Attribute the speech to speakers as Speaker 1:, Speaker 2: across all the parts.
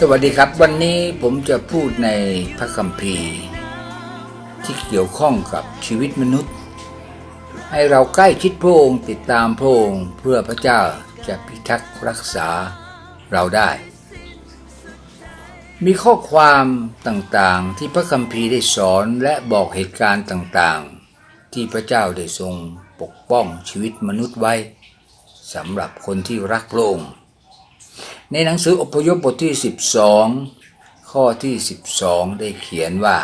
Speaker 1: สวัสดีครับ วันนี้ผมจะพูดในพระคัมภีร์ ที่เกี่ยวข้องกับชีวิตมนุษย์ ให้เราใกล้ชิดพระองค์ติดตามพระองค์เพื่อพระเจ้าจะพิทักษ์รักษาเราได้ มีข้อความต่างๆที่พระคัมภีร์ได้สอนและบอกเหตุการณ์ต่างๆ ที่พระเจ้าได้ทรงปกป้องชีวิตมนุษย์ไว้สำหรับคนที่รักพระองค์ ในหนังสืออพยพบทที่ 12 ข้อที่ 12 ได้เขียนว่า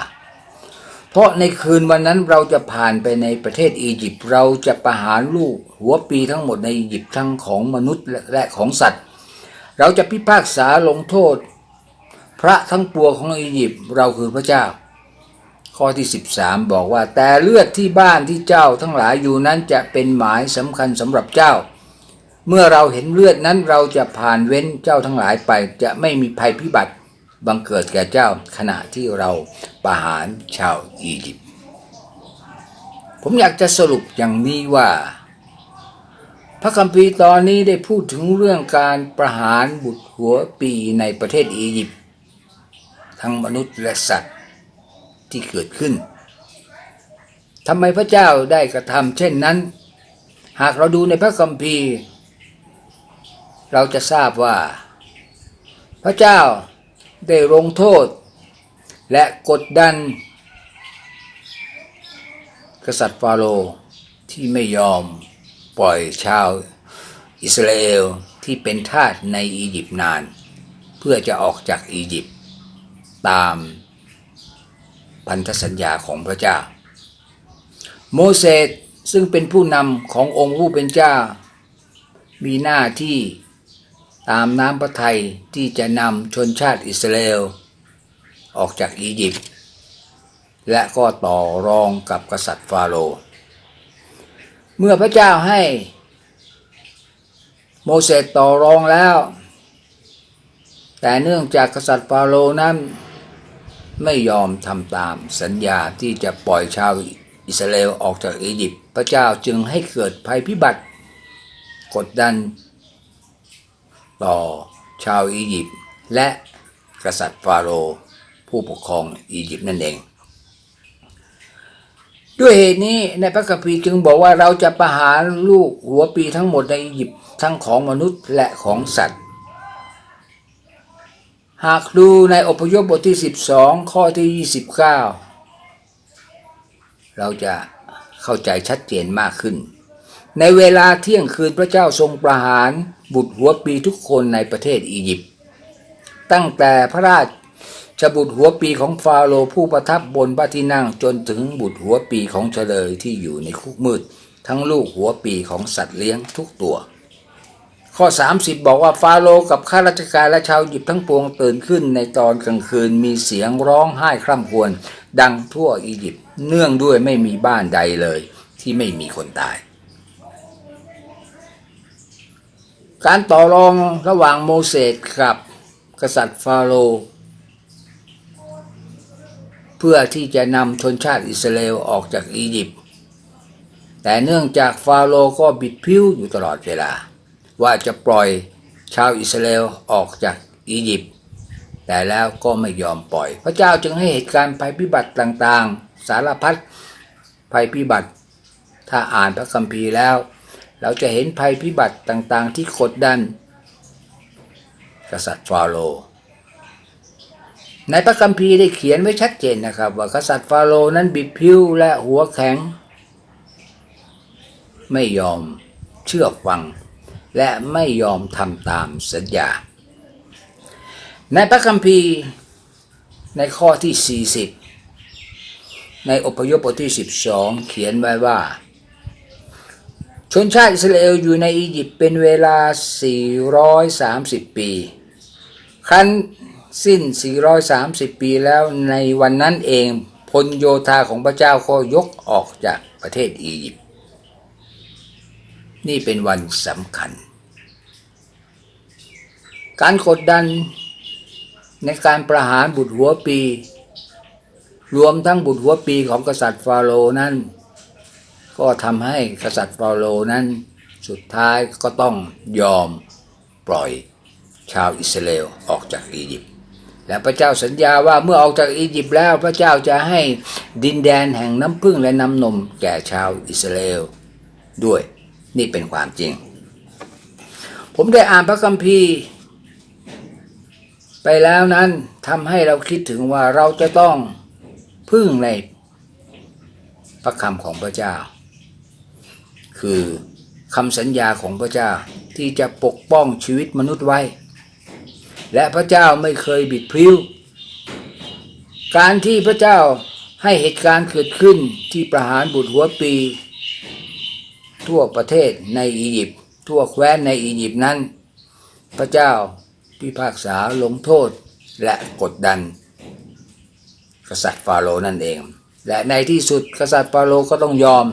Speaker 1: เพราะในคืนวันนั้นเราจะผ่านไปในประเทศอียิปต์เราจะประหารลูกหัวปีทั้งหมดในอียิปต์ทั้งของมนุษย์และของสัตว์ เราจะพิพากษาลงโทษ พระทั้งปวงของอียิปต์เราคือพระเจ้า ข้อที่ 13 บอกว่าแต่เลือดที่บ้านที่เจ้าทั้งหลายอยู่นั้นจะเป็นหมายสำคัญสำหรับเจ้า เมื่อเราเห็นเลือดนั้นเราจะผ่านเว้นเจ้าทั้งหลายไป จะไม่มีภัยพิบัติบังเกิดแก่เจ้าขณะที่เราประหารชาวอียิปต์ผมอยากจะสรุปอย่างนี้ว่า พระคัมภีร์ตอนนี้ได้พูดถึงเรื่องการประหารบุตรหัวปีในประเทศอียิปต์ทั้งมนุษย์และสัตว์ที่เกิดขึ้นทำไมพระเจ้าได้กระทำเช่นนั้น หากเราดูในพระคัมภีร์ เราจะทราบว่า พระเจ้าได้ลงโทษ และกดดัน กษัตริย์ฟาโรห์ที่ไม่ยอมปล่อยชาวอิสราเอลที่เป็นทาสในอียิปต์นาน เพื่อจะออกจากอียิปต์ตามพันธสัญญาของพระเจ้า โมเสสซึ่งเป็นผู้นำขององค์ผู้เป็นเจ้า มีหน้าที่ ตามน้ำพระทัยที่จะนำชนชาติอิสราเอลออกจากอียิปต์และก็ต่อรองกับกษัตริย์ฟาโรห์เมื่อพระเจ้าให้ โมเสสต่อรองแล้ว แต่เนื่องจากกษัตริย์ฟาโรห์นั้นไม่ยอมทำตามสัญญาที่จะปล่อยชาวอิสราเอลออกจากอียิปต์พระเจ้าจึงให้เกิดภัยพิบัติ กดดัน ต่อชาวอียิปต์และกษัตริย์ฟาโรห์ผู้ปกครองอียิปต์นั่นเอง ด้วยเหตุนี้ในพระคัมภีร์จึงบอกว่าเราจะประหารลูกหัวปีทั้งหมดในอียิปต์ทั้งของมนุษย์และของสัตว์ หากดูในอพยพบทที่ 12 ข้อที่ 29 เราจะเข้าใจชัดเจนมากขึ้น ในเวลาเที่ยงคืนพระเจ้าทรงประหาร บุตรหัวปีทุกคนในประเทศอียิปต์ตั้งแต่พระราชบุตรหัวปีของฟาโรห์ผู้ประทับบนพระที่นั่งจนถึงบุตรหัวปีของเฉลยที่อยู่ในคุกมืด ทั้งลูกหัวปีของสัตว์เลี้ยงทุกตัว ข้อ 30 บอกว่าฟาโรห์กับข้าราชการและชาวอียิปต์ทั้งปวงตื่นขึ้นในตอนกลางคืนมีเสียงร้องไห้คร่ำครวญดังทั่วอียิปต์เนื่องด้วยไม่มีบ้านใดเลยที่ไม่มีคนตาย การต่อรองระหว่างโมเสสกับกษัตริย์ฟาโรห์เพื่อที่จะนำชนชาติอิสราเอลออกจากอียิปต์แต่เนื่องจากฟาโรห์ก็บิดพิ้วอยู่ตลอดเวลา ว่าจะปล่อยชาวอิสราเอลออกจากอียิปต์แต่แล้วก็ไม่ยอมปล่อย พระเจ้าจึงให้เหตุการณ์ภัยพิบัติต่างๆ สารพัดภัยพิบัติ ถ้าอ่านพระคัมภีร์แล้ว เราจะเห็นภัยพิบัติต่างๆ ที่กดดัน กษัตริย์ฟาโรห์ในพระคัมภีร์ได้เขียนไว้ชัดเจนนะครับ ว่ากษัตริย์ฟาโรห์นั้นบิดพิ้วและหัวแข็ง ไม่ยอมเชื่อฟัง และไม่ยอมทำตามสัญญา ในพระคัมภีร์ในข้อที่ 40 ในอพยพบทที่ 12 เขียนไว้ว่า ชนชาติอิสราเอลอยู่ในอียิปต์เป็นเวลา 430 ปี ครั้นสิ้น 430 ปีแล้วในวันนั้นเองพลโยธาของพระเจ้าก็ยกออกจากประเทศอียิปต์นี่เป็นวันสำคัญ การกดดันในการประหารบุตรหัวปี รวมทั้งบุตรหัวปีของกษัตริย์ฟาโรห์นั้น ก็ทำให้กษัตริย์ฟาโรนั้นสุดท้ายก็ต้องยอมปล่อยชาวอิสราเอลออกจากอียิปต์และพระเจ้าสัญญาว่าเมื่อออกจากอียิปต์แล้วพระเจ้าจะให้ดินแดนแห่งน้ำพึ่งและน้ำนมแก่ชาวอิสราเอลด้วยนี่เป็นความจริง ผมได้อ่านพระคัมภีร์ ไปแล้วนั้นทำให้เราคิดถึงว่าเราจะต้องพึ่งในพระคำของพระเจ้า คือคำสัญญาของพระเจ้าที่จะปกป้องชีวิตมนุษย์ไว้ และพระเจ้าไม่เคยบิดพริ้ว การที่พระเจ้าให้เหตุการณ์เกิดขึ้นที่ประหารบุตรหัวปี ทั่วประเทศในอียิปต์ทั่วแคว้นในอียิปต์นั้น พระเจ้าพิพากษาลงโทษและกดดัน กษัตริย์ฟาโรห์นั่นเอง และในที่สุดกษัตริย์ฟาโรห์ก็ต้องยอม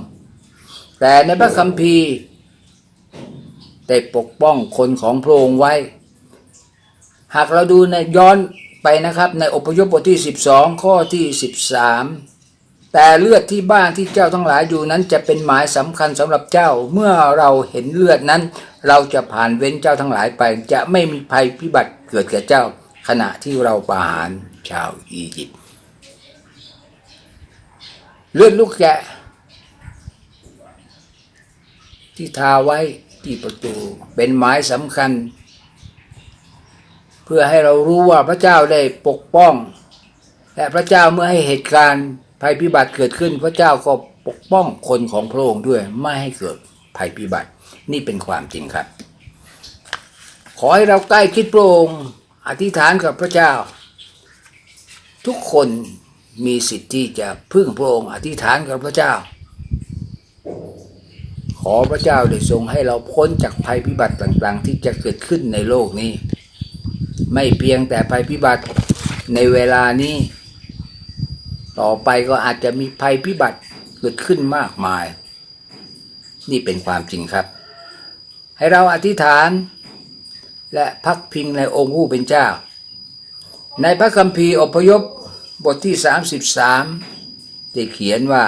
Speaker 1: แต่ในพระคัมภีร์ได้ปกป้องคนของพระองค์ไว้ หากเราดูในย้อนไปนะครับในอพยพบทที่ 12 ข้อที่ 13 แต่เลือดที่บ้านที่เจ้าทั้งหลายอยู่นั้นจะเป็นหมายสำคัญสำหรับเจ้าเมื่อเราเห็นเลือดนั้น เราจะผ่านเว้นเจ้าทั้งหลายไป จะไม่มีภัยพิบัติเกิดแก่เจ้า ขณะที่เราประหารชาวอียิปต์เลือดลูกแกะ ที่ทาไว้ที่ประตูเป็นหมายสำคัญ เพื่อให้เรารู้ว่าพระเจ้าได้ปกป้อง และพระเจ้าเมื่อให้เหตุการณ์ภัยพิบัติเกิดขึ้น พระเจ้าก็ปกป้องคนของพระองค์ด้วยไม่ให้เกิดภัยพิบัติ นี่เป็นความจริงครับ ขอให้เราใกล้คิดพระองค์อธิษฐานกับพระเจ้า ทุกคนมีสิทธิ์ที่จะพึ่งพระองค์อธิษฐานกับพระเจ้า อพระเจ้าได้ทรงให้เราพ้นจากภัยพิบัติต่างๆ ที่จะเกิดขึ้นในโลกนี้ ไม่เพียงแต่ภัยพิบัติในเวลานี้ ต่อไปก็อาจจะมีภัยพิบัติเกิดขึ้นมากมาย นี่เป็นความจริงครับ ให้เราอธิษฐานและพักพิงในองค์ผู้เป็นเจ้า ในพระคัมภีร์อพยพบทที่ 33ได้เขียนว่า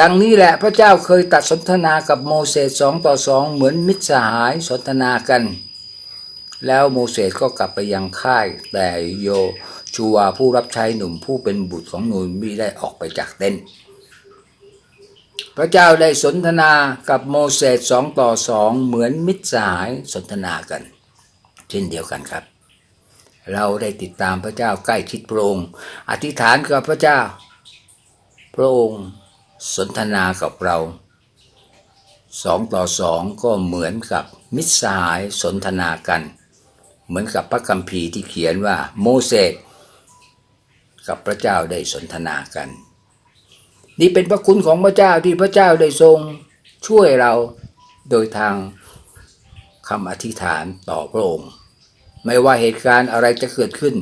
Speaker 1: ดังนี้แหละพระเจ้าเคยตัดสนทนากับโมเสสสองต่อสองเหมือนมิตรสหายสนทนากัน แล้วโมเสสก็กลับไปยังค่าย แต่โยชูวผู้รับใช้หนุ่มผู้เป็นบุตรของนูนมิได้ออกไปจากเต็นท์พระเจ้าได้สนทนากับโมเสสสองต่อสองเหมือนมิตรสหายสนทนากัน เช่นเดียวกันครับ เราได้ติดตามพระเจ้าใกล้ชิดพระองค์อธิษฐานกับพระเจ้า พระองค์ สนทนากับเราสองต่อสองก็เหมือนกับมิตรสหายสนทนากัน เหมือนกับพระคัมภีร์ที่เขียนว่าโมเสสกับพระเจ้าได้สนทนากัน นี่เป็นพระคุณของพระเจ้าที่พระเจ้าได้ทรงช่วยเราโดยทางคำอธิษฐานต่อพระองค์ ไม่ว่าเหตุการณ์อะไรจะเกิดขึ้น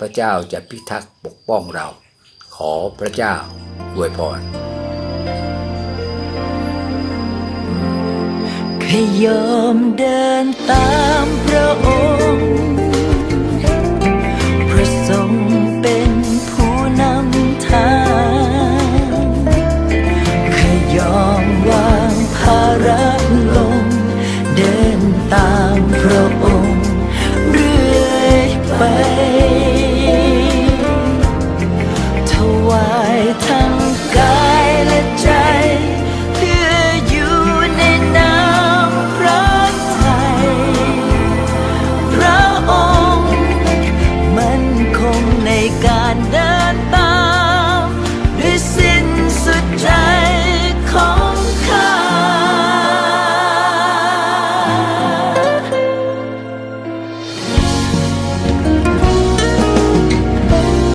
Speaker 1: พระเจ้าจะพิทักษ์ปกป้องเรา ขอพระเจ้าอวยพร
Speaker 2: ขยอมเดินตามพระองค์ พระทรงเป็นผู้นำทาง ขยอมวางภาระลง เดินตามพระ